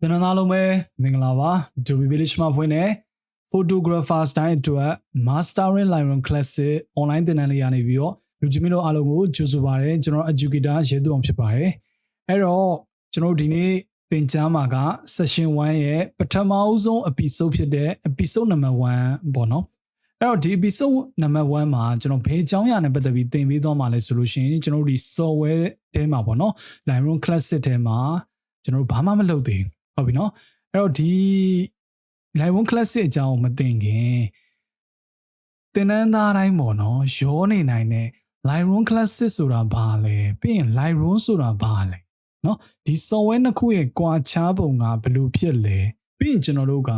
တနင်္လာလုံးပဲမင်္ဂလာပါ Adobe Village မှာဖွင့်တဲ့ Photographers တိုင်းအတွက် Mastering Lightroom Classic online သင်တန်းလေးရနေပြီးတော့လူကြီးမင်းတို့အားလုံးကိုကြိုဆိုပါရစေကျွန်တော် educator ရဲသူအောင်ဖြစ်ပါတယ်အဲ့တော့ကျွန်တော်တို့ဒီနေ့သင်ကြားမှာက session 1ရဲ့ပထမအဆုံး episode ဖြစ်တဲ့ episode number 1ပေါ့နော် အဲ့တော့ဒီ episode number 1မှာကျွန်တော်ဘယ်အကြောင်းအရာနဲ့ပတ်သက်ပြီးသင်ပေးသွားမှာလဲဆိုလို့ရှိရင်ကျွန်တော်တို့ဒီ software တဲမှာပေါ့နော် Lightroom Classic တဲမှာကျွန်တော်တို့ဘာမှမလုပ်သေးဘူးဟုတ်ပြီနော်အဲ့တော့ဒီ Lightroom Classic အကြောင်းမသင်ခင်သင်တန်းသားတိုင်းပေါ့နော်ရောနေနိုင်တဲ့ Lightroom Classic ဆိုတာဘာလဲပြီးရင် Lightroom ဆိုတာဘာလဲနော်ဒီ software နှစ်ခုရဲ့ကြွားချပုံကဘယ်လိုဖြစ်လဲပြီးရင်ကျွန်တော်တို့က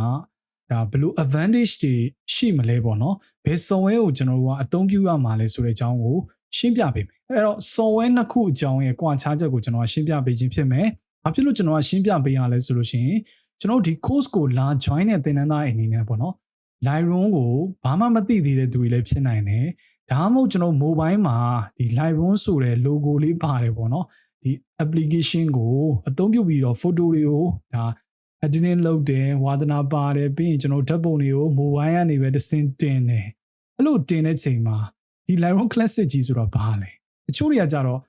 ဒါဘယ်လို advantage တွေရှိမလဲပေါ့နော်ဘယ် software ကိုကျွန်တော်တို့ကအသုံးပြုရမှာလဲဆိုတဲ့အကြောင်းကိုရှင်းပြပေးမယ်အဲ့တော့ software နှစ်ခုအကြောင်းရဲ့ကွာခြားချက်ကိုကျွန်တော်ကရှင်းပြပေးခြင်းဖြစ်မယ်ဘာဖြစ်လို့ကျွန်တော်ကရှင်းပြပေးရလဲဆိုလို့ရှိရင်ကျွန်တော်ဒီ course ကိုလာ join တဲ့သင်တန်းသားအနေနဲ့ပေါ့နော် Lightroom ကိုဘာမှမသိသေးတဲ့သူတွေလည်းဖြစ်နိုင်တယ်ဒါမှမဟုတ်ကျွန်တော် mobile မှာဒီ Lightroom ဆိုတဲ့ logo လေးပါတယ်ပေါ့နော်ဒီ application ကိုအသုံးပြုပြီးတော့ photo တွေကိုဒါ editing လုပ်တယ်ဝါသနာပါတယ်ပြီးရင်ကျွန်တော်ဓာတ်ပုံတွေကို mobile ကနေပဲတစ်စင်တင်တယ်အဲ့လိုတင်တဲ့ချိန်မှာဒီ Lightroom Classic ကြီးဆိုတော့ဘာလဲတချို့တွေကကြတော့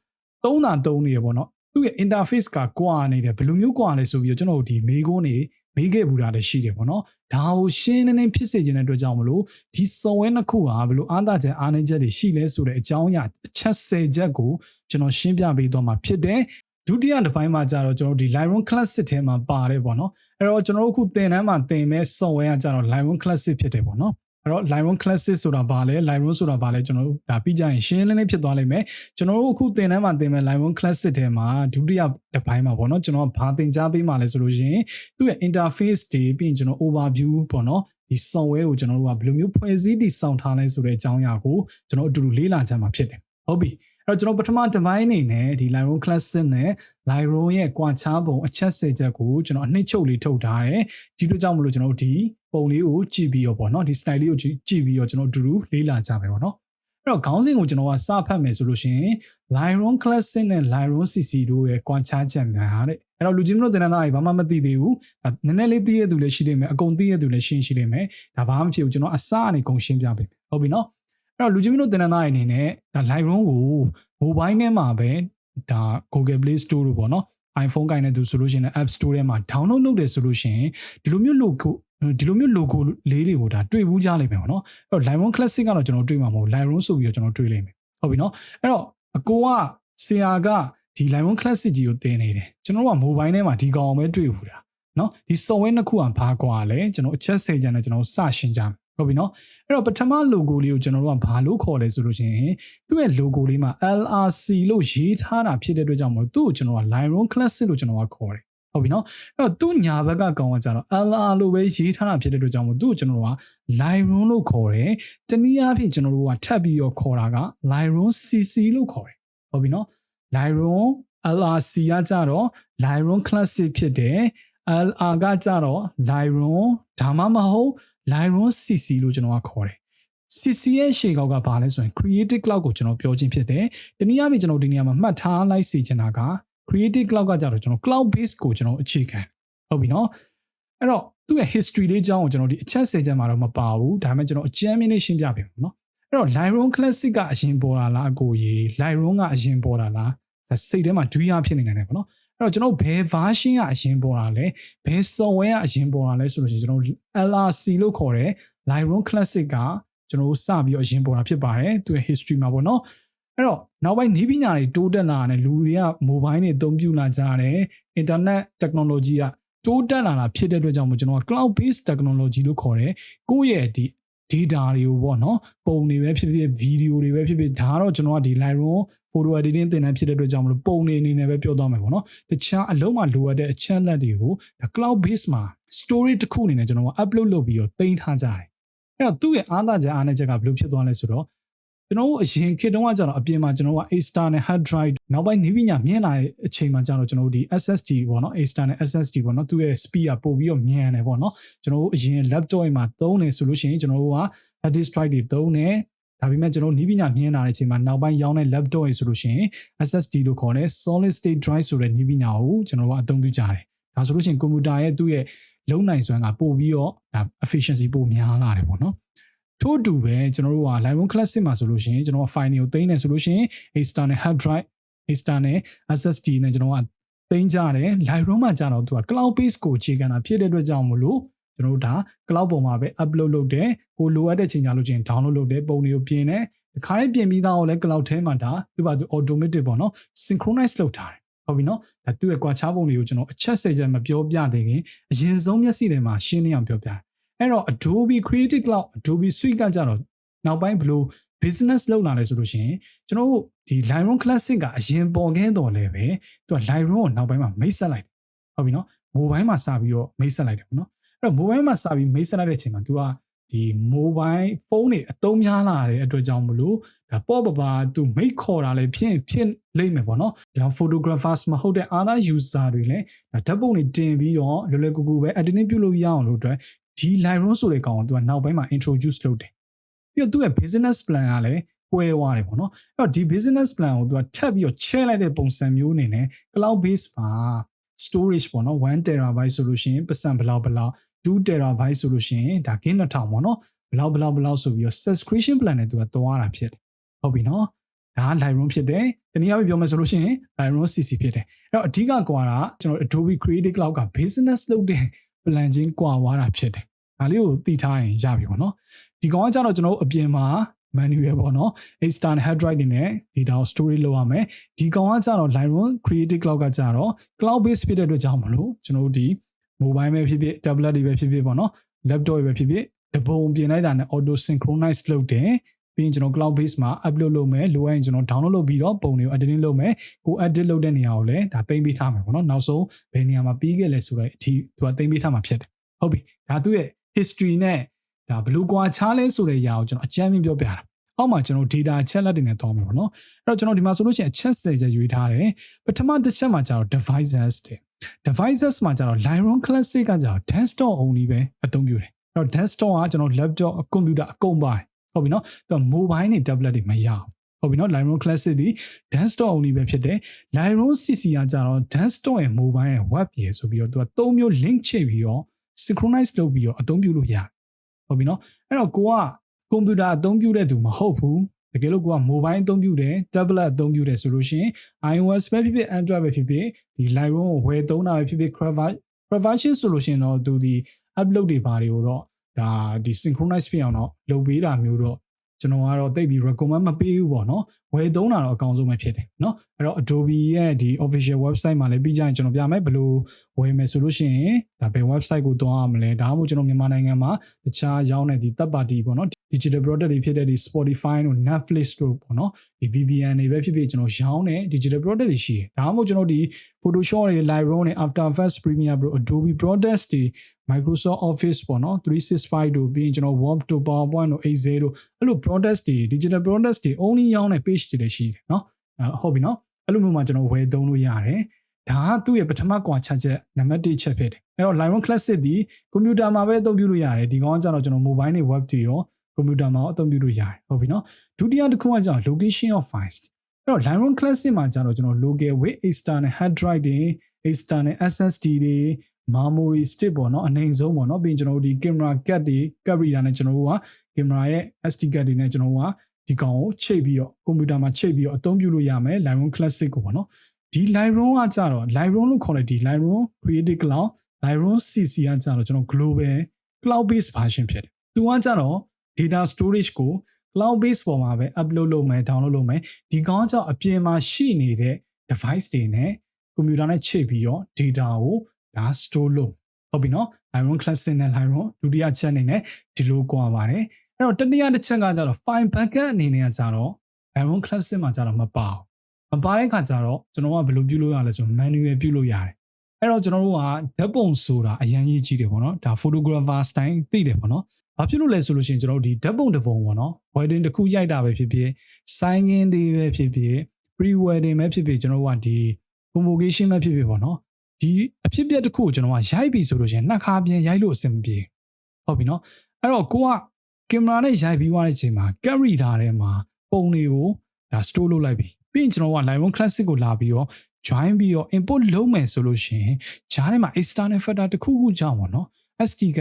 သုံးတာသုံးနေရပေါ့နော်သူ့ရဲ့ interface ကကွာနေတယ်ဘယ်လိုမျိုးကွာလဲဆိုပြီးတော့ကျွန်တော်တို့ဒီမေးခွန်းတွေမေးခဲ့ဘူးတာလည်းရှိတယ်ပေါ့နော်ဒါကိုရှင်းနေနေဖြစ်စေခြင်းတဲ့အတွက်ကြောင့်မလို့ဒီ software နှစ်ခုဟာဘယ်လိုအားသာချက်အားနည်းချက်တွေရှိလဲဆိုတဲ့အကြောင်းအရာအချက်၁၀ချက်ကိုကျွန်တော်ရှင်းပြပေးသွားမှာဖြစ်တယ် ဒုတိယတစ်ပိုင်းမှာကျတော့ကျွန်တော်ဒီ Lightroom Classic ထဲမှာပါတယ်ပေါ့နော်အဲ့တော့ကျွန်တော်တို့အခုသင်တန်းမှာသင်မဲ့ software ကကျတော့ Lightroom Classic ဖြစ်တယ်ပေါ့နော်အဲ့တော့ Lightroom Classic ဆိုတာဘာလဲ Lightroom ဆိုတာဘာလဲကျွန်တော်တို့ဒါပြီးကြရင်ရှင်းလင်းလင်းဖြစ်သွားလိမ့်မယ်ကျွန်တော်တို့အခုသင်တန်းမှာသင်မဲ့ Lightroom Classic ထဲမှာဒုတိယတစ်ပိုင်းမှာပေါ့နော်ကျွန်တော်ကဘာသင်ကြားပေးမှာလဲဆိုလို့ရှိရင်သူ့ရဲ့ interface တွေပြီးရင်ကျွန်တော် overview ပေါ့နော်ဒီ software ကိုကျွန်တော်တို့ကဘယ်လိုမျိုးဖွဲ့စည်းတည်ဆောက်ထားလဲဆိုတဲ့အကြောင်းအရာကိုကျွန်တော်အတူတူလေ့လာကြမှာဖြစ်တယ်ဟုတ်ပြီအဲ့ တော့ကျွန်တော်ပထမတစ်ပိုင်းအနေနဲ့ဒီ Lightroom Classic နဲ့ Lightroom ရဲ့ကွာခြားပုံအချက်၁၀ချက်ကိုကျွန်တော်အနှစ်ချုပ်လေးထုတ်ထားတယ်ဒီလိုကြောင့်မလို့ကျွန်တော်တို့ဒီပုံလေးကိုကြည့်ပြီးတော့ပေါ့နော်ဒီ style လေးကိုကြည့်ပြီးတော့ကျွန်တော်အတူတူလေ့လာကြမယ်ပေါ့နော်အဲ့တော့ခေါင်းစဉ်ကိုကျွန်တော်ကစဖတ်မယ်ဆိုလို့ရှိရင် Lightroom Classic နဲ့ Lightroom CC တို့ရဲ့ကွာခြားချက်များတဲ့အဲ့တော့လူချင်းတို့တင်တဲ့သားတွေဘာမှမသိသေးဘူးဒါနည်းနည်းလေးသိရသူလည်းရှိနေမယ်အကုန်သိရသူလည်းရှင်းရှိနေမယ်ဒါဘာမှမဖြစ်ဘူးကျွန်တော်အစအနေကုန်ရှင်းပြပေးဟုတ်ပြီနော်အဲ့ တော့လူချင်းတို့တင်တဲ့သားတွေအနေနဲ့ဒါ Lightroom ကို mobile နဲ့မှာပဲဒါ Google Play Store တို့ပေါ့နော် iPhone ကိုင်နေသူဆိုလို့ရှိရင် App Store ထဲမှာ download လုပ်တယ်ဆိုလို့ရှိရင်ဒီလိုမျိုး logo ဒီလိုမျိုး logo လေးတွေကိုဒါတွေ့ဘူးကြလိမ့်မယ်ပေါ့နော်အဲ့တော့ Lightroom Classic ကတော့ကျွန်တော်တွေ့မှာမဟုတ် Lightroom ဆိုပြီးတော့ကျွန်တော်တွေ့လိမ့်မယ်ဟုတ်ပြီနော်အဲ့တော့အကိုကဆရာကဒီ Lightroom Classic ကြီးကိုတင်နေတယ်ကျွန်တော်က mobile ထဲမှာဒီကောင်အောင်ပဲတွေ့ဘူးတာနော်ဒီ software နှစ်ခုကဘာကွာလဲကျွန်တော်အချက်10ကျန်နဲ့ကျွန်တော်စရှင်းကြမယ် ဟုတ်ပြီနော်အဲ့တော့ပထမ logo လေးကိုကျွန်တော်တို့ကဘာလို့ခေါ်လဲဆိုလို့ရှိရင်သူ့ရဲ့ logo လေးမှာ LRC လို့ရေးထားတာဖြစ်တဲ့အတွက်ကြောင့်မို့သူ့ကိုကျွန်တော်က Lightroom Classic လို့ကျွန်တော်ကခေါ်တယ်ဟုတ်ပြီနော်အဲ့တော့သူ့ညာဘက်ကကောင်ကကြတော့ LR လို့ပဲရေးထားတာဖြစ်တဲ့အတွက်ကြောင့်မို့သူ့ကိုကျွန်တော်တို့က Lightroom လို့ခေါ်တယ်တနည်းအားဖြင့်ကျွန်တော်တို့ကထပ်ပြီးတော့ခေါ်တာက Lightroom CC လို့ခေါ်တယ်ဟုတ်ပြီနော် Lightroom LRC ကကြတော့ Lightroom Classic ဖြစ်တယ် LR ကကြတော့ Lightroom ဒါမှမဟုတ် Lightroom CC လို့ကျွန်တော်ကခေါ်တယ် CC ရဲ့ရှေ့ကောက်ကဘာလဲဆိုရင် Creative Cloud ကိုကျွန်တော်ပြောချင်းဖြစ်တယ်။တနည်းအားဖြင့်ကျွန်တော်ဒီနေရာမှာမှတ်ထားလိုက်စီချင်တာက Creative Cloud ကကြတော့ကျွန်တော် Cloud Base ကိုကျွန်တော်အခြေခံဟုတ်ပြီနော်။အဲ့တော့သူ့ရဲ့ history လေးအကြောင်းကိုကျွန်တော်ဒီအချက်၁၀ချက်မှာတော့မပါဘူး။ဒါပေမဲ့ကျွန်တော်အကြမ်းမြင့်လေးရှင်းပြပေးမယ်နော်။အဲ့တော့ Lightroom Classic ကအရင်ပေါ်လာလားအကိုကြီး Lightroom ကအရင်ပေါ်လာလားစိတ်ထဲမှာဒွိရဖြစ်နေနိုင်တယ်ပေါ့နော်။အဲ့ တော့ကျွန်တော်ဘယ် version ကအရင်ပေါ်လာလဲဘယ် software ကအရင်ပေါ်လာလဲဆိုလို့ရှိရင်ကျွန်တော် LRC လို့ခေါ်တဲ့ Lightroom Classic ကကျွန်တော်စပြီးတော့အရင်ပေါ်လာဖြစ်ပါတယ်သူရဲ့ history မှာပေါ့နော်အဲ့တော့နောက်ပိုင်းနေပညာတွေတိုးတက်လာတယ်လူတွေက mobile တွေအသုံးပြုလာကြတယ် internet technology ကတိုးတက်လာတာဖြစ်တဲ့အတွက်ကြောင့်မို့ကျွန်တော်က cloud based technology လို့ခေါ်တယ်ကိုယ့်ရဲ့ဒီ data တွေကိုပေါ့နော်ပုံတွေပဲဖြစ်ဖြစ် video တွေပဲဖြစ်ဖြစ်ဒါကတော့ကျွန်တော်ကဒီ Lightroom photo editing သင်တန်းဖြစ်တဲ့အတွက်ကြောင့်မလို့ပုံတွေအနေနဲ့ပဲပြောသွားမယ်ပေါ့နော်တခြားအလုံးမှာလိုအပ်တဲ့အချက်လက်တွေကိုဒါ cloud base မှာ story တစ်ခုအနေနဲ့ကျွန်တော်က upload လုပ်ပြီးတော့တင်ထားကြတယ်အဲ့တော့သူ့ရဲ့အားသာချက်အားနည်းချက်ကဘယ်လိုဖြစ်သွားလဲဆိုတော့ ကျွန်တော်တို့အရင်ခေတ်တုန်းကကျတော့အပြင်မှာကျွန်တော်က A-star နဲ့ hard drive နောက်ပိုင်းနေပညာမြင်လာတဲ့အချိန်မှာကျတော့ကျွန်တော်တို့ဒီ SSD ပေါ့နော် A-star နဲ့ SSD ပေါ့နော်သူ့ရဲ့ speed ကပို့ပြီးတော့မြန်တယ်ပေါ့နော်ကျွန်တော်တို့အရင် laptop မှာသုံးနေဆိုလို့ရှိရင်ကျွန်တော်တို့က hard disk drive တွေသုံးနေဒါပေမဲ့ကျွန်တော်နီးပညာမြင်လာတဲ့အချိန်မှာနောက်ပိုင်းရောင်းတဲ့ laptop တွေဆိုလို့ရှိရင် SSD လို့ခေါ်တဲ့ solid state drive ဆိုတဲ့နီးပညာကိုကျွန်တော်တို့ကအသုံးပြုကြတယ်ဒါဆိုလို့ရှိရင်ကွန်ပျူတာရဲ့သူ့ရဲ့လုံနိုင်စွမ်းကပို့ပြီးတော့ဒါ efficiency ပိုများလာတယ်ပေါ့နော် ထို့အတူပဲကျွန်တော်တို့က Lightroom Classic မှာဆိုလို့ရှိရင်ကျွန်တော် file တွေကိုသိမ်းနေဆိုလို့ရှိရင် external hard drive external SSD နဲ့ကျွန်တော်ကသိမ်းကြတယ် Lightroom မှာကျတော့သူက cloud base ကိုအခြေခံတာဖြစ်တဲ့အတွက်ကြောင့်မလို့ကျွန်တော်တို့ဒါ cloud ပေါ်မှာပဲ upload လုပ်တယ်ကိုလိုအပ်တဲ့ချိန်ကြလို့ချင်း download လုပ်တယ်ပုံတွေကိုပြင်တယ်ဒီခါလေးပြင်ပြီးသားကိုလည်း cloud ထဲမှာဒါသူကသူ automatic ပေါ့နော် synchronize လုပ်ထားတယ်ဟုတ်ပြီနော်ဒါသူ့ရဲ့ကွာခြားပုံတွေကိုကျွန်တော်အချက်စိတ်ချက်မပြောပြသေးခင်အရင်ဆုံးမျက်စိထဲမှာရှင်းနေအောင်ပြောပြတယ် အဲ့တော့ Adobe Creative Cloud Adobe Suite ကကြတော့နောက်ပိုင်းဘယ်လို business လုပ်လာလဲဆိုလို့ရှိရင်ကျွန်တော်တို့ဒီ Lightroom Classic ကအရင်ပေါ်ခဲ့တော်လဲပဲသူက Lightroom ကိုနောက်ပိုင်းမှာမိတ်ဆက်လိုက်တယ်ဟုတ်ပြီနော် mobile မှာစပြီးတော့မိတ်ဆက်လိုက်တယ်ပေါ့နော်အဲ့တော့ mobile မှာစပြီးမိတ်ဆက်လိုက်တဲ့အချိန်မှာ तू ကဒီ mobile phone တွေအသုံးများလာတဲ့အတွက်ကြောင့်မလို့ဒါပေါ့ပပါသူမိတ်ခေါ်တာလည်းဖြစ်ဖြစ်လိမ့်မယ်ပေါ့နော်ဒါ photographers မဟုတ်တဲ့ other user တွေလည်းဒါဓာတ်ပုံတွေတင်ပြီးတော့လွယ်လွယ်ကူကူပဲ editing ပြုလုပ်ရအောင်လို့အတွက် ဒီ Lightroom ဆိုတဲ့ကောင်ကို तू ကနောက်ပိုင်းမှာ introduce လုပ်တယ်ပြီးတော့သူ့ရဲ့ business plan ကလည်းကွဲသွားတယ်ပေါ့နော်အဲ့တော့ဒီ business plan ကို तू ကထပ်ပြီးတော့ချဲလိုက်တဲ့ပုံစံမျိုးအနေနဲ့ cloud base မှာ storage ပေါ့နော်1 terabyte ဆိုလို့ရှိရင်ပတ်စံဘလောက်ဘလောက်2 terabyte ဆိုလို့ရှိရင်ဒါကင်း1000ပေါ့နော်ဘလောက်ဘလောက်ဘလောက်ဆိုပြီးတော့ subscription plan နဲ့သူကသွားတာဖြစ်တယ်ဟုတ်ပြီနော်ဒါ Lightroom ဖြစ်တယ်တနည်းအားဖြင့်ပြောမယ်ဆိုလို့ရှိရင် Lightroom CC ဖြစ်တယ်အဲ့တော့အဓိကကွာတာကျွန်တော် Adobe Creative Cloud က business လုပ်တဲ့ plan ချင်းကွာသွားတာဖြစ်တယ်ဒါလေးကိုသိထားရင်ရပြီပေါ့နော်ဒီကောင်ကကျတော့ကျွန်တော်အပြင်မှာ manual ပေါ့နော် external hard drive တွေနဲ့ data ကို storage လုပ်ရမယ်ဒီကောင်ကကျတော့ Lightroom Creative Cloud ကကျတော့ cloud based ဖြစ်တဲ့အတွက်ကြောင့်မလို့ကျွန်တော်တို့ဒီ mobile ပဲဖြစ်ဖြစ် tablet တွေပဲဖြစ်ဖြစ်ပေါ့နော် laptop တွေပဲဖြစ်ဖြစ်တပုံပြင်လိုက်တာနဲ့ auto synchronize လုပ်တယ် ပြီးရင်ကျွန်တော် cloud base မှာ upload လုပ်မယ်လိုအပ်ရင်ကျွန်တော် download လုပ်ပြီးတော့ပုံတွေကို editing လုပ်မယ်ကို edit လုပ်တဲ့နေရာကိုလည်းဒါသိမ်းပေးထားမယ်ပေါ့နော်နောက်ဆုံးဘယ်နေရာမှာပြီးခဲ့လဲဆိုတော့အထိသူကသိမ်းပေးထားမှာဖြစ်တယ်ဟုတ်ပြီဒါသူ့ရဲ့ history နဲ့ဒါဘယ်လိုကွာခြားလဲဆိုတဲ့အရာကိုကျွန်တော်အကြမ်းမြင်ပြောပြတာအောက်မှာကျွန်တော် data အချက်လက်တွေနဲ့တောင်းမယ်ပေါ့နော်အဲ့တော့ကျွန်တော်ဒီမှာဆိုလို့ရှိရင်အချက်10ချက်ရွေးထားတယ်ပထမတစ်ချက်မှာကျတော့ devices တဲ့ devices မှာကျတော့ Lightroom Classic ကကျတော့ desktop only ပဲအသုံးပြုတယ်အဲ့တော့ desktop ကကျွန်တော် laptop computer အကုန်ပါတယ် ဟုတ်ပြီနော်သူ mobile နဲ့ tablet တွေမရဘူးဟုတ်ပြီနော် Lightroom Classic ဒီ desktop only ပဲဖြစ်တယ် Lightroom CC ကကျတော့ desktop ရဲ့ mobile ရဲ့ web ရဲ့ဆိုပြီးတော့သူကသုံးမျိုး link ချိတ်ပြီးတော့ synchronize လုပ်ပြီးတော့အသုံးပြုလို့ရတယ်ဟုတ်ပြီနော်အဲ့တော့ကိုကကွန်ပျူတာအသုံးပြုတဲ့သူမဟုတ်ဘူးတကယ်လို့ကိုက mobile အသုံးပြုတယ် tablet အသုံးပြုတယ်ဆိုလို့ရှိရင် iOS ပဲဖြစ်ဖြစ် Android ပဲဖြစ်ဖြစ်ဒီ Lightroom ကိုဝယ်သုံးတာပဲဖြစ်ဖြစ် Crevache ဆိုလို့ရှိရင်တော့သူဒီ upload တွေဘာတွေကိုတော့ ဒါဒီ synchronize ဖြစ်အောင်တော့လုပ်ပေးတာမျိုးတော့ကျွန်တော်ကတော့တိတ်ပြီး recommend မပေးဘူးပေါ့နော် ဝယ်သုံးတာတော့အကောင်းဆုံးပဲဖြစ်တယ်เนาะအဲ့တော့ Adobe ရဲ့ဒီ official website မှာလည်းပြီးကြရင်ကျွန်တော်ပြမယ်ဘယ်လိုဝယ်မယ်ဆိုလို့ရှိရင်ဒါဘယ် website ကိုတွားရမလဲဒါမှမဟုတ်ကျွန်တော်မြန်မာနိုင်ငံမှာတခြားရောင်းတဲ့ဒီ third party ပေါ့နော် digital product တွေဖြစ်တဲ့ဒီ Spotify တို့ Netflix တို့ပေါ့နော်ဒီ VPN တွေပဲဖြစ်ဖြစ်ကျွန်တော်ရောင်းတဲ့ digital product တွေရှိတယ်ဒါမှမဟုတ်ကျွန်တော်ဒီ Photoshop တွေ Lightroom တွေ After Effects Premiere Pro Adobe products တွေ Microsoft Office ပေါ့နော်365တို့ပြီးရင်ကျွန်တော် Word တို့ PowerPoint တို့ Excel တို့အဲ့လို products တွေ digital products တွေ only ရောင်းတဲ့ page တွေလည်းရှိတယ်เนาะဟုတ်ပြီเนาะအဲ့လိုမျိုးမှကျွန်တော်ဝယ်သုံးလို့ရတယ်ဒါကသူ့ရဲ့ပထမကွာခြားချက်နံပါတ်1ချက်ဖြစ်တယ်အဲ့တော့ Lightroom Classic ဒီကွန်ပျူတာမှာပဲအသုံးပြုလို့ရတယ်ဒီကောင်ကကျတော့ကျွန်တော် mobile နဲ့ web တွေရောကွန်ပျူတာမှာအသုံးပြုလို့ရတယ်ဟုတ်ပြီเนาะဒုတိယတစ်ခုကကျတော့ location of files အဲ့တော့ Lightroom Classic မှာကျတော့ကျွန်တော် local with external hard drive တွေ external SSD တွေ memory stick ပေါ့နော်အနေဆုံးပေါ့နော်ပြီးရင်ကျွန်တော်တို့ဒီ camera card တွေ card reader နဲ့ကျွန်တော်တို့က camera ရဲ့ SD card တွေနဲ့ကျွန်တော်တို့က ဒီကောင်ကိုချိတ်ပြီးတော့ကွန်ပျူတာမှာချိတ်ပြီးတော့အသုံးပြုလို့ရမယ် Lightroom Classic ကိုပေါ့နော်ဒီ Lightroom ကကြတော့ Lightroom လို့ခေါ်တဲ့ဒီ Lightroom Creative Cloud Lightroom CC ကကြတော့ကျွန်တော် global cloud based version ဖြစ်တယ်သူကကြတော့ data storage ကို cloud base ပေါ်မှာပဲ upload လုပ်မယ် download လုပ်မယ်ဒီကောင်ကြောင့်အပြင်မှာရှိနေတဲ့ device တွေနဲ့ကွန်ပျူတာနဲ့ချိတ်ပြီးတော့ data ကိုဒါ store လုပ်ဟုတ်ပြီနော် Lightroom Classic နဲ့ Lightroom ဒုတိယချက်အနေနဲ့ဒီလိုကွာပါတယ် အဲ့တော့တတိယတစ်ချက်ကကြတော့ file backup အနေနဲ့ကကြတော့ Lightroom Classic မှာကြတော့မပါဘူးမပါတဲ့ခါကျတော့ကျွန်တော်ကဘယ်လိုပြုလုပ်ရလဲဆို manual ပြုလုပ်ရတယ်အဲ့တော့ကျွန်တော်တို့ကဓာတ်ပုံဆိုတာအရင်ကြီးကြီးတယ်ပေါ့နော်ဒါ photographer style သိတယ်ပေါ့နော်ဘာဖြစ်လို့လဲဆိုလို့ရှိရင်ကျွန်တော်တို့ဒီဓာတ်ပုံတစ်ပုံပေါ့နော် wedding တစ်ခုရိုက်တာပဲဖြစ်ဖြစ် sign in တွေပဲဖြစ်ဖြစ် pre wedding ပဲဖြစ်ဖြစ်ကျွန်တော်တို့ကဒီ convocation ပဲဖြစ်ဖြစ်ပေါ့နော်ဒီအဖြစ်အပျက်တစ်ခုကိုကျွန်တော်ကရိုက်ပြီဆိုလို့ရှိရင်နှစ်ခါပြန်ရိုက်လို့အဆင်မပြေဟုတ်ပြီနော်အဲ့တော့ကိုက ကင်မရာနဲ့ရိုက်ပြီးသွားတဲ့အချိန်မှာ carry ထားထဲမှာပုံတွေကိုဒါ store လုပ်လိုက်ပြီပြီးရင်ကျွန်တော်က Lightroom Classic ကိုလာပြီးတော့ join ပြီးတော့ import လုပ်မယ်ဆိုလို့ရှိရင်ဂျားထဲမှာ external factor တစ်ခုခုကြောင့်ပေါ့နော် SD က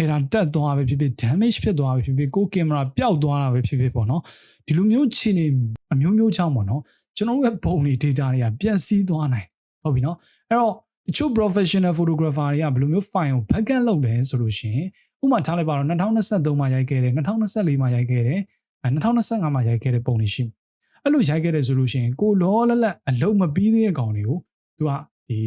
error တက်သွားပဲဖြစ်ဖြစ် damage ဖြစ်သွားပဲဖြစ်ဖြစ်ကိုကင်မရာပျောက်သွားတာပဲဖြစ်ဖြစ်ပေါ့နော်ဒီလိုမျိုးခြေနေအမျိုးမျိုးကြောင့်ပေါ့နော်ကျွန်တော်တို့ရဲ့ပုံတွေ data တွေကပျက်စီးသွားနိုင်ဟုတ်ပြီနော်အဲ့တော့တချို့ professional photographer တွေကဘယ်လိုမျိုး file ကို backup လုပ်လဲဆိုလို့ရှိရင် ဥပမာထားလိုက်ပါတော့2023မှာရိုက်ခဲ့တယ်2024မှာရိုက်ခဲ့တယ်အဲ2025မှာရိုက်ခဲ့တဲ့ပုံတွေရှိအဲ့လိုရိုက်ခဲ့တယ်ဆိုလို့ရှိရင်ကိုလောလလတ်အလုံးမပြီးသေးတဲ့ကောင်တွေကိုသူကဒီ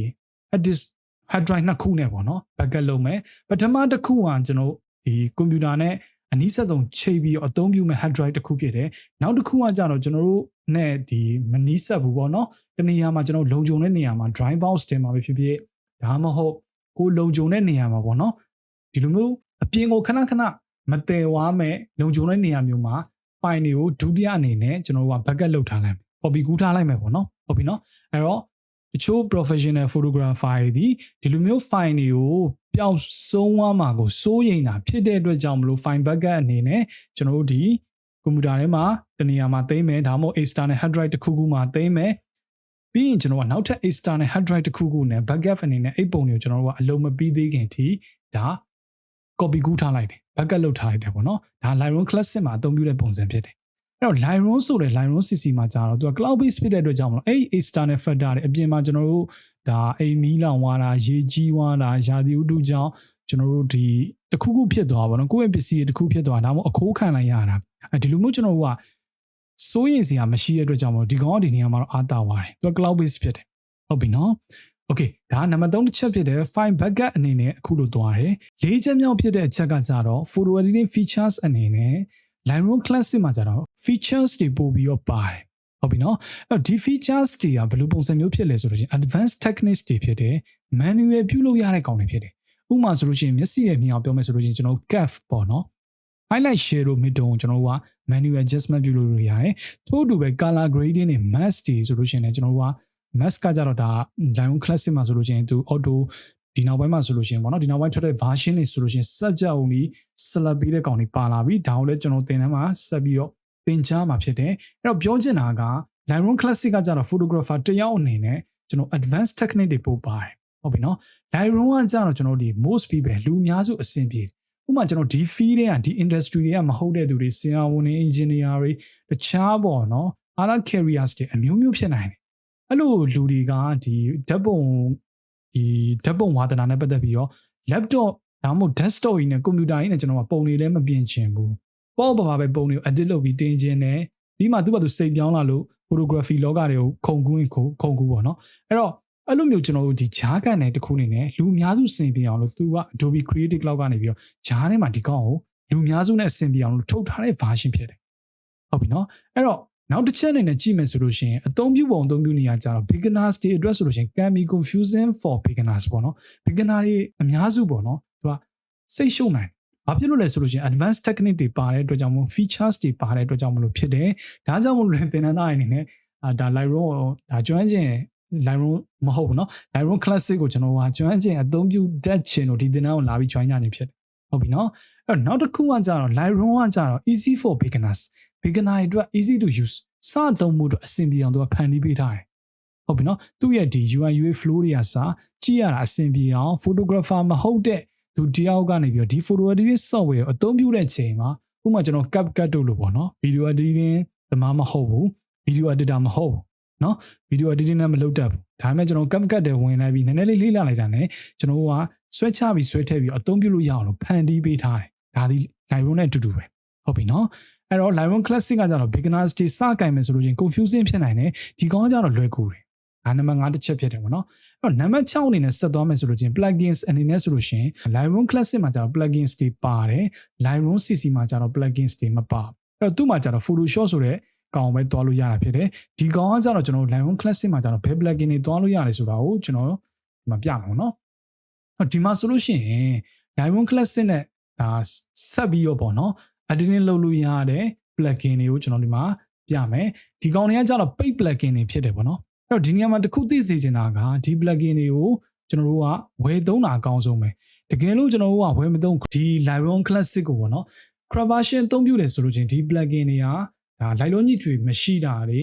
hard disk hard drive နှစ်ခုနဲ့ပေါ့နော် backup လုပ်မယ်ပထမတစ်ခုကကျွန်တော်ဒီကွန်ပျူတာနဲ့အနည်းဆက်ဆုံးချိန်ပြီးအသုံးပြုမဲ့ hard drive တစ်ခုဖြစ်တယ်နောက်တစ်ခုကကြတော့ကျွန်တော်တို့နဲ့ဒီမနီးဆက်ဘူးပေါ့နော်တနေရာမှာကျွန်တော်လုံခြုံတဲ့နေရာမှာ drive box တင်မှာပဲဖြစ်ဖြစ်ဒါမှမဟုတ်ကိုလုံခြုံတဲ့နေရာမှာပေါ့နော်ဒီလိုမျိုး အပြင်ကိုခဏခဏမတည်ဝါမဲ့လုံခြုံတဲ့နေရာမျိုးမှာဖိုင်တွေကိုဒုတိယအနေနဲ့ကျွန်တော်တို့က backup လုပ်ထားလိုက် copy ကူးထားလိုက်မယ်ပေါ့နော်ဟုတ်ပြီနော်အဲ့တော့တချို့ professional photographer တွေဒီဒီလိုမျိုး file တွေကိုပျောက်ဆုံးသွားမှာကိုစိုးရိမ်တာဖြစ်တဲ့အတွက်ကြောင့်မလို့ file backup အနေနဲ့ကျွန်တော်တို့ဒီကွန်ပျူတာထဲမှာတနေရာမှာသိမ်းမယ်ဒါမှမဟုတ် external hard drive တစ်ခုခုမှာသိမ်းမယ်ပြီးရင်ကျွန်တော်ကနောက်ထပ် external hard drive တစ်ခုခုနဲ့ backup အနေနဲ့အဲ့ပုံတွေကိုကျွန်တော်တို့ကအလုံးမပြီးသေးခင်ထိဒါ copy ကူးထားလိုက်တယ် backup လုပ်ထားလိုက်တယ်ပေါ့နော်ဒါ Lightroom Classic မှာအသုံးပြုတဲ့ပုံစံဖြစ်တယ်အဲ့တော့ Lightroom ဆိုတဲ့ Lightroom CC မှာကြာတော့သူက cloud based ဖြစ်တဲ့အတွက်ကြောင့်မလို့အဲ့ external factor တွေအပြင်မှာကျွန်တော်တို့ဒါအိမ်မီးလောင်သွားတာရေကြီးသွားတာရာသီဥတုကြောင့်ကျွန်တော်တို့ဒီတခုခုဖြစ်သွားပါတော့ကိုယ့်ရဲ့ပစ္စည်းတွေတခုဖြစ်သွားဒါမှမဟုတ်အခိုးခံလိုက်ရတာအဲဒီလိုမျိုးကျွန်တော်တို့ကစိုးရင်စရာမရှိတဲ့အတွက်ကြောင့်မလို့ဒီကောင်ကဒီနေရာမှာတော့အားတာသွားတယ်သူက cloud based ဖြစ်တယ်ဟုတ်ပြီနော် Okay ဒါနံပါတ်3တစ်ချက်ဖြစ်တဲ့ file backup အနေနဲ့အခုလိုသွားတယ်။လေးချက်မြောက်ဖြစ်တဲ့အချက်ကကြတော့ photo editing features အနေနဲ့ Lightroom Classic မှာကြတော့ features တွေပို့ပြီးတော့ပါတယ်။ဟုတ်ပြီနော်။အဲ့ဒီ features တွေကဘယ်လိုပုံစံမျိုးဖြစ်လဲဆိုတော့ချင်း advanced techniques တွေဖြစ်တယ်။ manual ပြုလုပ်ရတဲ့ကောင်တွေဖြစ်တယ်။ဥပမာဆိုလို့ချင်းမျက်စိရဲ့မြင်အောင်ပြောမယ်ဆိုလို့ချင်းကျွန်တော် CAF ပေါ့နော်။ highlight share တို့ mid tone ကျွန်တော်တို့က manual adjustment ပြုလုပ်လို့ရတယ်။ထို့အတူပဲ color grading တွေ mask တွေဆိုလို့ချင်းလည်းကျွန်တော်တို့က mask ကကြတော့ဒါ Lion Classic မှာဆိုလို့ရှိရင်သူ auto ဒီနောက်ပိုင်းမှာဆိုလို့ရှိရင်ပေါ့နော်ဒီနောက်ပိုင်းထွက်တဲ့ version တွေဆိုလို့ရှိရင် subject only select ပေးတဲ့ကောင်တွေပါလာပြီဒါကိုလည်းကျွန်တော်သင်တန်းမှာဆက်ပြီးတော့သင်ကြားမှာဖြစ်တယ်အဲ့တော့ပြောချင်တာက Lion Classic ကကြတော့ photographer တယောက်အနေနဲ့ကျွန်တော် advanced technique တွေပို့ပါတယ်ဟုတ်ပြီနော် Lion ကကြတော့ကျွန်တော်ဒီ most people လူအများစုအဆင်ပြေဥပမာကျွန်တော်ဒီ field တွေကဒီ industry တွေကမဟုတ်တဲ့သူတွေဆရာဝန်တွေ engineer တွေတခြားပေါ့နော် other careers တွေအမျိုးမျိုးဖြစ်နိုင်တယ် အဲ့လိုလူတွေကဒီဓာတ်ပုံဒီဓာတ်ပုံဝါသနာနဲ့ပတ်သက်ပြီးတော့ laptop ဒါမှမဟုတ် desktop ကြီးနဲ့ကွန်ပျူတာကြီးနဲ့ကျွန်တော်ကပုံတွေလည်းမပြင်ချင်ဘူးပေါ့ပါပါပဲပုံတွေကို edit လုပ်ပြီးတင်ခြင်းနဲ့ပြီးမှသူ့ဘာသူစိတ်ပြောင်းလာလို့ photography လောကတွေကိုခုံကူးရင်ခုံခုံကူးပေါ့နော်အဲ့တော့အဲ့လိုမျိုးကျွန်တော်တို့ဒီဂျားကန်တဲ့တခုနေနဲ့လူအများစုစင်ပြအောင်လို့သူက Adobe Creative Cloud ကနေပြီးတော့ဂျားထဲမှာဒီကောင်ကိုလူအများစုနဲ့အဆင်ပြေအောင်လို့ထုတ်ထားတဲ့ version ဖြစ်တယ်ဟုတ်ပြီနော်အဲ့တော့ နောက်တစ်ချက်အနေနဲ့ကြည့်မယ်ဆိုလို့ရှိရင်အသုံးပြုပုံအသုံးပြုနေရကြတော့ beginners တွေ address ဆိုလို့ရှိရင် can be confusing for beginners ပေါ့နော် beginner တွေအများစုပေါ့နော်သူကစိတ်ရှုပ်နိုင်ဘာဖြစ်လို့လဲဆိုလို့ရှိရင် advanced technique တွေပါတဲ့အတွက်ကြောင့်မို့ features တွေပါတဲ့အတွက်ကြောင့်မလို့ဖြစ်တယ်ဒါကြောင့်မို့လို့သင်တန်းသားအနေနဲ့ဒါ Lightroom ဒါကျွမ်းကျင် Lightroom မဟုတ်ဘူးเนาะ Lightroom Classic ကိုကျွန်တော်ကကျွမ်းကျင်အသုံးပြုတတ်ချင်လို့ဒီသင်တန်းကိုလာပြီး join ကြနေဖြစ်တယ် ဟုတ်ပြီနော်အဲ့တော့နောက်တစ်ခုကကြတော့ Lightroom ကကြတော့ easy for beginners beginner တွေအတွက် easy to use စသုံးမှုတော့အဆင်ပြေအောင်သူကဖန်တီးပေးထားတယ်ဟုတ်ပြီနော်သူ့ရဲ့ဒီ UI UI flow တွေကစကြည့်ရတာအဆင်ပြေအောင် photographer မဟုတ်တဲ့သူတယောက်ကနေပြီးတော့ဒီ photo editing software ကိုအသုံးပြုတဲ့ချိန်မှာဥပမာကျွန်တော် CapCut တို့လို့ပေါ့နော် video editing ဓမ္မမဟုတ်ဘူး video editor မဟုတ်ဘူးနော် video editing နဲ့မလုပ်တတ်ဘူးဒါပေမဲ့ကျွန်တော် CapCut တွေဝင်လိုက်ပြီးနည်းနည်းလေးလေ့လာလိုက်တာနဲ့ကျွန်တော်က ဆွဲချပြီးဆွဲထည့်ပြီးအသုံးပြုလို့ရအောင်လို့ဖန်တီးပေးထားတယ်ဒါဒီ Lightroom နဲ့အတူတူပဲဟုတ်ပြီနော်အဲ့တော့ Lion Classic ကကြတော့ beginners တွေစကင်မယ်ဆိုလို့ချင်း confusing ဖြစ်နိုင်တယ်ဒီကောင်းကြတော့လွယ်ကူတယ်ဒါနံပါတ်5တစ်ချက်ဖြစ်တယ်ပေါ့နော်အဲ့တော့နံပါတ်6အနေနဲ့ဆက်သွားမယ်ဆိုလို့ချင်း plugins အနေနဲ့ဆိုလို့ရှင် Lion Classic မှာကြတော့ plugins တွေပါတယ် Lion CC မှာကြတော့ plugins တွေမပါအဲ့တော့သူ့မှာကြတော့ Photoshop ဆိုတဲ့ကောင်ပဲသွားလို့ရတာဖြစ်တယ်ဒီကောင်ကကြတော့ကျွန်တော် Lion Classic မှာကြတော့ဘယ် plugin တွေသွားလို့ရတယ်ဆိုတာကိုကျွန်တော်ဒီမှာပြမှာပေါ့နော် ဒီမှာဆိုလို့ရှိရင် Lion Classic နဲ့ဒါဆက်ပြီးတော့ပေါ့နော် editing လုပ်လို့ရတဲ့ plugin တွေကိုကျွန်တော်ဒီမှာပြမယ်ဒီကောင်တွေကကျတော့ paid plugin တွေဖြစ်တယ်ပေါ့နော်အဲ့တော့ဒီနေရာမှာတစ်ခုသိစေချင်တာကဒီ plugin တွေကိုကျွန်တော်တို့ကဝယ်သုံးတာအကောင်းဆုံးပဲတကယ်လို့ကျွန်တော်တို့ကဝယ်မသုံးဒီ Lion Classic ကိုပေါ့နော် Cravasion အသုံးပြုတယ်ဆိုလို့ချင်းဒီ plugin တွေကဒါလိုက်လုံးကြီးတွေမရှိတာတွေ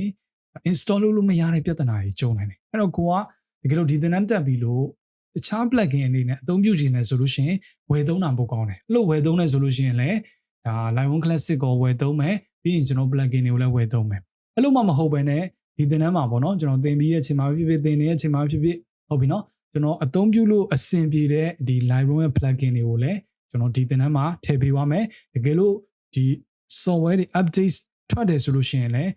install လုပ်လို့မရတဲ့ပြဿနာတွေကြုံနိုင်တယ်အဲ့တော့ကိုကတကယ်လို့ဒီသင်တန်းတက်ပြီးလို့ တခြား plugin အနေနဲ့အသုံးပြုခြင်းနဲ့ဆိုလို့ရှိရင်ဝယ်သုံးတာပိုကောင်းတယ်အဲ့လိုဝယ်သုံးတယ်ဆိုလို့ရှိရင်လည်းဒါ Live Classic ကိုဝယ်သုံးမယ်ပြီးရင်ကျွန်တော် plugin တွေကိုလည်းဝယ်သုံးမယ်အဲ့လိုမှမဟုတ်ဘဲနဲ့ဒီသင်တန်းမှာပေါ့နော်ကျွန်တော်သင်ပြီးရဲ့အချိန်မှာဖြစ်ဖြစ်သင်နေရဲ့အချိန်မှာဖြစ်ဖြစ်ဟုတ်ပြီနော်ကျွန်တော်အသုံးပြုလို့အဆင်ပြေတဲ့ဒီ Lightroom ရဲ့ plugin တွေကိုလည်းကျွန်တော်ဒီသင်တန်းမှာထည့်ပေးပါမယ်တကယ်လို့ဒီ software တွေ updates ထွက်တယ်ဆိုလို့ရှိရင်လည်း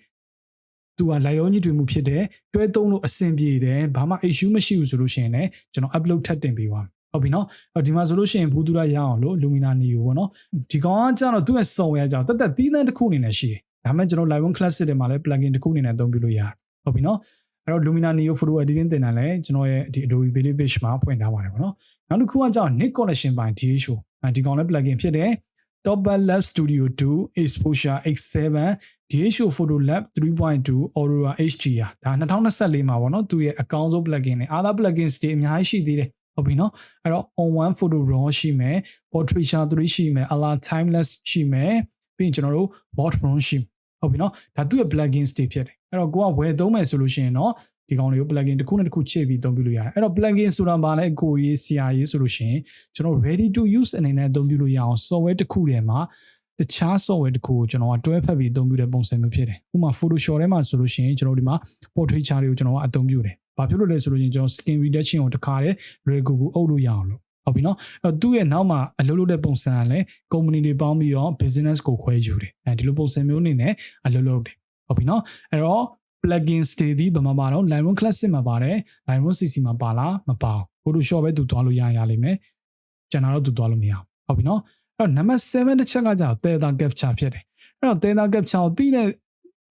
သူကလိုက်ရောညှိတွေ့မှုဖြစ်တယ်တွဲသုံးလို့အဆင်ပြေတယ်ဘာမှ issue မရှိဘူးဆိုလို့ရှိရင်လည်းကျွန်တော် upload ထပ်တင်ပေးပါဟုတ်ပြီနော်အဲ့ဒီမှာဆိုလို့ရှိရင်ဘူးသူရရအောင်လို့ Lumina Neo ပေါ့နော်ဒီကောင်ကကျတော့သူ့ရဲ့ software ကြောင့်တက်တက်သီးသန့်တစ်ခုအနေနဲ့ရှိတယ်ဒါမှကျွန်တော် Live One Classic တွေမှာလည်း plugin တစ်ခုအနေနဲ့အသုံးပြုလို့ရတယ်ဟုတ်ပြီနော်အဲ့တော့ Lumina Neo Photo Editing တင်တာလည်းကျွန်တော်ရဲ့ဒီ Adobe Bailey Page မှာဖွင့်ထားပါတယ်ပေါ့နော်နောက်တစ်ခုကကြောင့် Nick Collection ပိုင်း DHO ဒီကောင်လည်း plugin ဖြစ်တယ် Topper Lab Studio 2 Exposure X7 DHO Photo Lab 3.2 Aurora HDR ဒါ2024မှာပေါ့နော်သူရဲ့အကောင်းဆုံး plugin နဲ့ other plugins တွေအများကြီးရှိသေးတယ်ဟုတ်ပြီနော်အဲ့တော့ on one photo raw ရှိမယ် portraiture 3ရှိမယ် alert timeless ရှိမယ်ပြီးရင်ကျွန်တော်တို့ bot pro ရှိဟုတ်ပြီနော်ဒါသူ့ရဲ့ plugins တွေဖြစ်တယ်အဲ့တော့ကိုကဝယ်သုံးမယ်ဆိုလို့ရှိရင်တော့ ဒီကောင်တွေကို plugin တစ်ခုနဲ့တစ်ခုချိန်ပြီးအသုံးပြုလို့ရတယ်အဲ့တော့ plugin ဆိုတာဘာလဲကိုရေးဆရာရေးဆိုလို့ရှိရင်ကျွန်တော် ready to use အနေနဲ့အသုံးပြုလို့ရအောင် software တစ်ခုထဲမှာတခြား software တစ်ခုကိုကျွန်တော်ကတွဲဖက်ပြီးအသုံးပြုတဲ့ပုံစံမျိုးဖြစ်တယ်ဥပမာ Photoshop ထဲမှာဆိုလို့ရှိရင်ကျွန်တော်ဒီမှာ portraiture တွေကိုကျွန်တော်ကအသုံးပြုတယ်ဘာဖြစ်လို့လဲဆိုလို့ချင်းကျွန်တော် skin reduction ကိုတခါတည်း regular ကိုအုပ်လို့ရအောင်လို့ဟုတ်ပြီနော်အဲ့သူ့ရဲ့နောက်မှာအလုပ်လုပ်တဲ့ပုံစံကလည်း company တွေပေါင်းပြီးတော့ business ကိုခွဲယူတယ်အဲဒီလိုပုံစံမျိုးအနေနဲ့အလုပ်လုပ်တယ်ဟုတ်ပြီနော်အဲ့တော့ plugins တွေဒီဘယ်မှာပါတော့ Lightroom Classic မှာပါတယ် Lightroom CC မှာပါလားမပါဘူး Photoshop ပဲသူသွားလို့ရရလိမ့်မယ်ကျွန်တော်တော့သူသွားလို့မရဘူးဟုတ်ပြီနော်အဲ့တော့ number 7တစ်ချက်ကကြာ data capture ဖြစ်တယ်အဲ့တော့ data capture ကိုသိတဲ့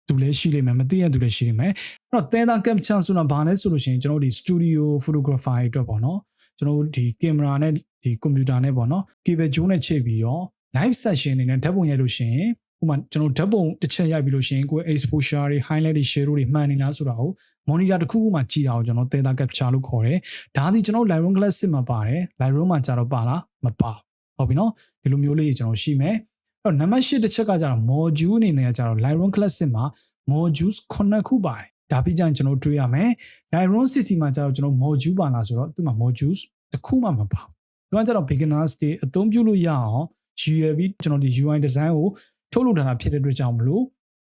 သူလည်းရှိလိမ့်မယ်မသိတဲ့သူလည်းရှိလိမ့်မယ်အဲ့တော့ data capture ဆိုတာဘာလဲဆိုလို့ရှိရင်ကျွန်တော်ဒီ studio photographer တွေအတွက်ပေါ့နော်ကျွန်တော်ဒီ camera နဲ့ဒီ computer နဲ့ပေါ့နော် cable ဂျိုးနဲ့ချိန်ပြီးတော့ live session တွေနဲ့ဓာတ်ပုံရိုက်လို့ရှိရင် ဥပမာကျွန်တော်ဓာတ်ပုံတစ်ချက်ရိုက်ပြီးလို့ရှိရင်ကိုယ် exposure တွေ highlight တွေ share တွေမှန်နေလားဆိုတာကို monitor တစ်ခုခုမှကြည့်တာကိုကျွန်တော် data capture လို့ခေါ်တယ်ဒါသည်ကျွန်တော် Lightroom Classic မှာပါတယ် Lightroom မှာကြတော့ပါလားမပါဟုတ်ပြီနော်ဒီလိုမျိုးလေးကျွန်တော်ရှိမယ်အဲ့တော့နံပါတ်8တစ်ချက်ကကြတော့ module အနေနဲ့ကြတော့ Lightroom Classic မှာ modules 9ခုပါတယ်ဒါပြီးကြရင်ကျွန်တော်တွေးရမယ် Lightroom CC မှာကြတော့ကျွန်တော် module ပါလားဆိုတော့သူ့မှာ modules တစ်ခုမှမပါဘူးသူကကြတော့ beginners တွေအသုံးပြုလို့ရအောင်ရည်ရွယ်ပြီးကျွန်တော်ဒီ UI design ကို ထုတ်လုပ်ထားတာဖြစ်တဲ့အတွက်ကြောင့်မလို့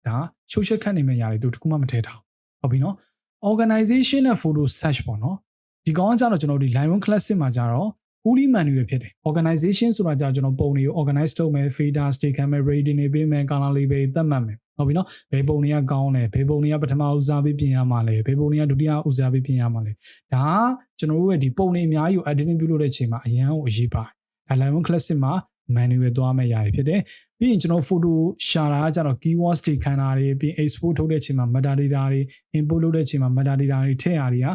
ဒါချိုးချက်ခတ်နေမယ့်ຢာတွေသူတခုမှမထည့်ထားဟုတ်ပြီနော် organization နဲ့ photo search ပေါ့နော်ဒီကောင်ကကြတော့ကျွန်တော်ဒီ Lightroom Classic မှာကြတော့ fully manual ဖြစ်တယ် organization ဆိုတာကြကျွန်တော်ပုံတွေကို organize လုပ်မယ် fader stake မယ် rating တွေပေးမယ် color label သတ်မှတ်မယ်ဟုတ်ပြီနော်ဘယ်ပုံတွေကကောင်းလဲဘယ်ပုံတွေကပထမဦးစားပေးပြင်ရမှာလဲဘယ်ပုံတွေကဒုတိယဦးစားပေးပြင်ရမှာလဲဒါကျွန်တော်တို့ရဲ့ဒီပုံတွေအများကြီးကို editing ပြုလုပ်တဲ့အချိန်မှာအရန်ကိုအရေးပါတယ် Lightroom Classic မှာ manual သွားမယ့်ຢာတွေဖြစ်တယ်ပြီးရင်ကျွန်တော် photo ရှာတာကကြတော့ keywords တွေခန်းတာတွေပြီး export ထုတ်တဲ့အချိန်မှာ metadata တွေ import လုပ်တဲ့အချိန်မှာ metadata တွေထည့်ရတွေက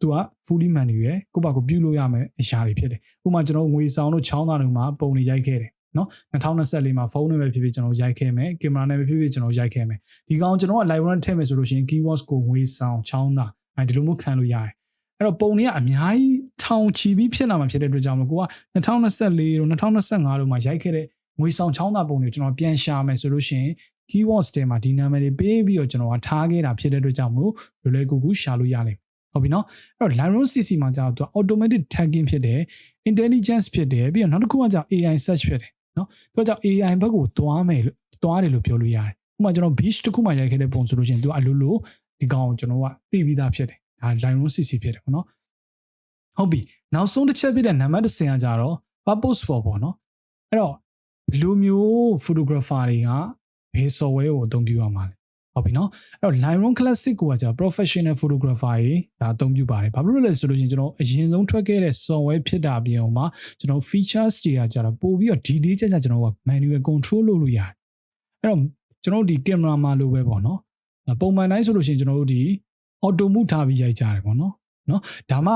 သူက fully manual ရယ်ကိုယ့်ဘာကိုပြုလုပ်ရမယ်အရာတွေဖြစ်တယ်ဥပမာကျွန်တော်ငွေဆောင်တို့ချောင်းသားတွေမှာပုံတွေရိုက်ခဲ့တယ်နော်2024မှာဖုန်းနဲ့ပဲဖြစ်ဖြစ်ကျွန်တော်ရိုက်ခဲ့မယ်ကင်မရာနဲ့ပဲဖြစ်ဖြစ်ကျွန်တော်ရိုက်ခဲ့မယ်ဒီကောင်ကျွန်တော်က live run ထည့်မယ်ဆိုလို့ရှိရင် keywords ကိုငွေဆောင်ချောင်းသားအဲဒီလိုမျိုးခံလို့ရတယ်အဲ့တော့ပုံတွေကအများကြီး ထောင်ချီပြီးဖြစ်လာမှာဖြစ်တဲ့အတွက်ကြောင့်မလို့ကိုက2024တို့2025တို့မှာရိုက်ခဲ့တဲ့ငွေဆောင်ချောင်းသားပုံတွေကျွန်တော်ပြန်ရှာမယ်ဆိုလို့ရှိရင် keywords တွေမှာဒီနာမည်တွေပေးပြီးတော့ကျွန်တော်ကထားခဲ့တာဖြစ်တဲ့အတွက်ကြောင့်မို့လွယ်လွယ်ကူကူရှာလို့ရလိမ့်မယ်ဟုတ်ပြီနော်အဲ့တော့ Lightroom CC မှာကျတော့သူက automatic tagging ဖြစ်တယ် intelligence ဖြစ်တယ်ပြီးတော့နောက်တစ်ခုကကျ AI search ဖြစ်တယ်နော်သူကကျ AI ဘက်ကိုသွားမယ်လို့သွားတယ်လို့ပြောလို့ရတယ်ဥပမာကျွန်တော် beach တစ်ခုမှရိုက်ခဲ့တဲ့ပုံဆိုလို့ရှိရင်သူကအလိုလိုဒီကောင်ကိုကျွန်တော်ကသိပြီးသားဖြစ်တယ်ဒါ Lightroom CC ဖြစ်တယ်ပေါ့နော် ဟုတ်ပြီနောက်ဆုံးတစ်ချက်ဖြစ်တဲ့နံပါတ်10ကကြတော့ purpose for ပေါ့နော်အဲ့တော့ဘယ်လိုမျိုး photographer တွေကဘယ် software ကိုအသုံးပြုရမှာလဲဟုတ်ပြီနော်အဲ့တော့ Lightroom Classic ကိုကကြာ professional photographer တွေဒါအသုံးပြုပါတယ်ဘာဖြစ်လို့လဲဆိုလို့ရှိရင်ကျွန်တော်အရင်ဆုံးထွက်ခဲ့တဲ့ software ဖြစ်တာပြင်အောင်မှာကျွန်တော် features တွေကကြာတော့ပို့ပြီးတော့ detail ကြကြကျွန်တော်က manual control လုပ်လို့ရတယ်အဲ့တော့ကျွန်တော်ဒီ camera မှာလိုပဲပေါ့နော်ပုံမှန်တိုင်းဆိုလို့ရှိရင်ကျွန်တော်တို့ဒီ auto move ထားပြီးရိုက်ကြတယ်ပေါ့နော်နော်ဒါမှ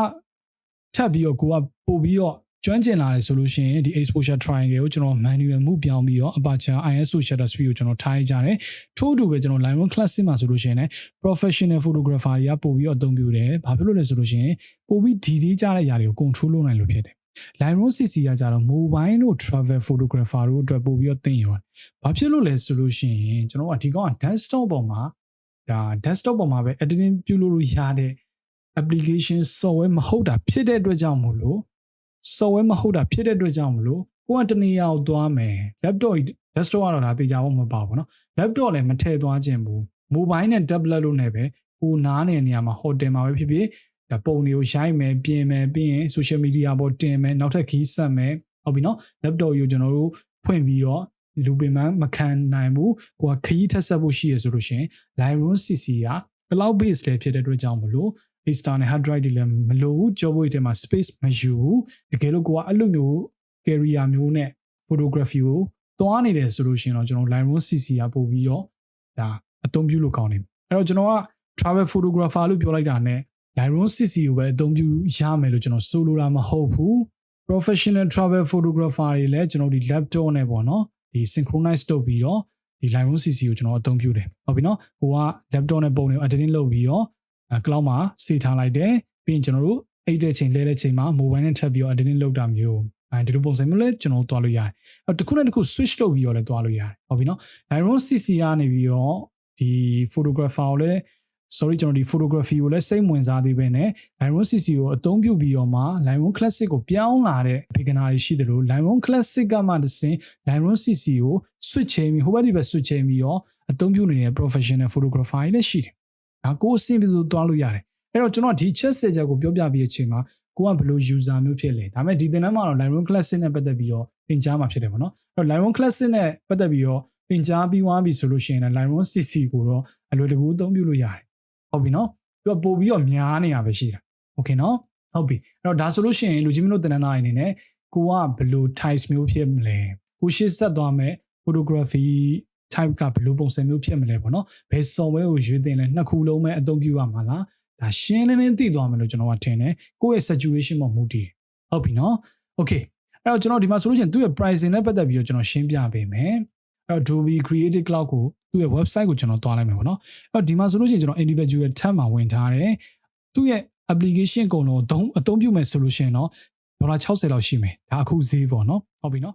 ထပ်ပြီးတော့ကိုကပို့ပြီးတော့ကျွမ်းကျင်လာတယ်ဆိုလို့ရှိရင်ဒီ exposure triangle ကိုကျွန်တော် manual move ပြောင်းပြီးတော့ aperture ISO shutter speed ကိုကျွန်တော်ထားရကြတယ်ထို့အတူပဲကျွန်တော် Lightroom Classic မှာဆိုလို့ရှိရင်လည်း professional photographer တွေကပို့ပြီးတော့အသုံးပြုတယ်ဘာဖြစ်လို့လဲဆိုလို့ရှိရင်ပို့ပြီး detail ကြတဲ့အရာတွေကို control လုပ်နိုင်လို့ဖြစ်တယ် Lightroom CC ကကြတော့ mobile တို့ travel photographer တို့အတွက်ပို့ပြီးတော့သင်ရော။ဘာဖြစ်လို့လဲဆိုလို့ရှိရင်ကျွန်တော်ကဒီကောင်က desktop ပေါ်မှာဒါ desktop ပေါ်မှာပဲ editing ပြုလုပ်လို့ရတဲ့ application software မဟုတ်တာဖြစ်တဲ့အတွက်ကြောင့်မို့လို့ software မဟုတ်တာဖြစ်တဲ့အတွက်ကြောင့်မလို့ကိုကတနေရာကိုသွားမယ် laptop desktop ကတော့ဒါသိကြဖို့မပါဘူးเนาะ laptop လည်းမထည့်သွားခြင်းဘူး mobile နဲ့ tablet လို့နဲ့ပဲကိုနားနေတဲ့နေရာမှာ hotel မှာပဲဖြစ်ဖြစ်ဒါပုံတွေကိုရိုက်မယ်ပြင်မယ်ပြီးရင် social media ပေါ်တင်မယ်နောက်ထပ်ခီးဆက်မယ်ဟုတ်ပြီเนาะ laptop ကိုကျွန်တော်တို့ဖွင့်ပြီးတော့လူပင်မမခံနိုင်ဘူးကိုကခရီးထက်ဆက်ဖို့ရှိရဆိုလို့ရှိရင် Lightroom CC က cloud base လည်းဖြစ်တဲ့အတွက်ကြောင့်မလို့ external hard drive တွေလည်းမလိုဘူးကြောဖို့တွေမှာ space မယူဘူးတကယ်လို့ကိုကအဲ့လိုမျိုး carrier မျိုးနဲ့ photography ကိုသွားနေတယ်ဆိုလို့ရှိရင်တော့ကျွန်တော် Lightroom CC ကပို့ပြီးတော့ဒါအသုံးပြုလို့ကောင်းတယ်အဲ့တော့ကျွန်တော်က travel photographer လို့ပြောလိုက်တာနဲ့ Lightroom CC ကိုပဲအသုံးပြုရမယ်လို့ကျွန်တော်ဆိုလိုတာမဟုတ်ဘူး professional travel photographer တွေလည်းကျွန်တော်ဒီ laptop နဲ့ပေါ့နော်ဒီ synchronize လုပ်ပြီးတော့ဒီ Lightroom CC ကိုကျွန်တော်အသုံးပြုတယ်ဟုတ်ပြီနော်ကိုက laptop နဲ့ပုံတွေကို editing လုပ်ပြီးတော့အဲ cloud မှာစေထားလိုက်တယ်ပြီးရင်ကျွန်တော်တို့အိတ်တဲ့ချိန်လဲတဲ့ချိန်မှာ mobile နဲ့ထပ်ပြီးတော့ editing လုပ်တာမျိုးအဲဒီလိုပုံစံမျိုးလဲကျွန်တော်တို့သွားလို့ရတယ်အဲတစ်ခုနဲ့တစ်ခု switch လုပ်ပြီးတော့လည်းသွားလို့ရတယ်ဟုတ်ပြီနော် Lightroom CC ကနေပြီးတော့ဒီ photographer ကိုလည်း sorry ကျွန်တော်ဒီ photography ကိုလည်းစိတ်ဝင်စားသေးပဲနဲ့ Lightroom CC ကိုအသုံးပြုပြီးတော့မှ Lightroom Classic ကိုပြောင်းလာတဲ့ beginner တွေရှိတယ်လို့ Lightroom Classic ကမှတစ်ဆင့် Lightroom CC ကို switch ချပြီးဟိုဘက်ဒီဘက် switch ချပြီးတော့အသုံးပြုနေတဲ့ professional photographer တွေလည်းရှိတယ်။ ဒါကိုအဆင်ပြေလို့သွားလို့ရတယ်။အဲ့တော့ကျွန်တော်ဒီ chat ဆက်ချက်ကိုပြောပြပြီးအချိန်မှာကိုကဘယ်လို user မျိုးဖြစ်လဲ။ဒါပေမဲ့ဒီသင်တန်းမှာတော့ Lightroom Classic နဲ့ပတ်သက်ပြီးတော့သင်ကြားမှာဖြစ်တယ်ပေါ့နော်။အဲ့တော့ Lightroom Classic နဲ့ပတ်သက်ပြီးတော့သင်ကြားပြီးသွားပြီဆိုလို့ရှိရင်လည်း Lightroom CC ကိုတော့အလွယ်တကူအသုံးပြုလို့ရတယ်။ဟုတ်ပြီနော်။သူကပို့ပြီးတော့များနေရပဲရှိတာ။ Okay နော်။ဟုတ်ပြီ။အဲ့တော့ဒါဆိုလို့ရှိရင်လူကြီးမလို့သင်တန်းသားအနေနဲ့ကိုကဘယ်လို types မျိုးဖြစ်မလဲ။ကိုရှေ့ဆက်သွားမယ် photography type ကဘယ်လိုပုံစံမျိုးဖြစ်မလဲပေါ့နော်ဘယ် software ကိုရွေးတင်လဲနှစ်ခုလုံးပဲအသုံးပြုရမှာလားဒါရှင်းလင်းလင်းသိသွားမယ်လို့ကျွန်တော်ကထင်တယ်ကိုယ့်ရဲ့ situation မှာမူတည်ဟုတ်ပြီနော် okay အဲ့တော့ကျွန်တော်ဒီမှာဆိုလို့ရှိရင်သူ့ရဲ့ pricing နဲ့ပတ်သက်ပြီးတော့ကျွန်တော်ရှင်းပြပေးမယ်အဲ့တော့ Adobe Creative Cloud ကိုသူ့ရဲ့ website ကိုကျွန်တော်သွားလိုက်မယ်ပေါ့နော်အဲ့တော့ဒီမှာဆိုလို့ရှိရင်ကျွန်တော် individual tab မှာဝင်ထားတယ်သူ့ရဲ့ application ကုန်လုံးအသုံးအသုံးပြုမယ်ဆိုလို့ရှိရင်တော့ဒေါ်လာ60လောက်ရှိမယ်ဒါအခုဈေးပေါ့နော်ဟုတ်ပြီနော်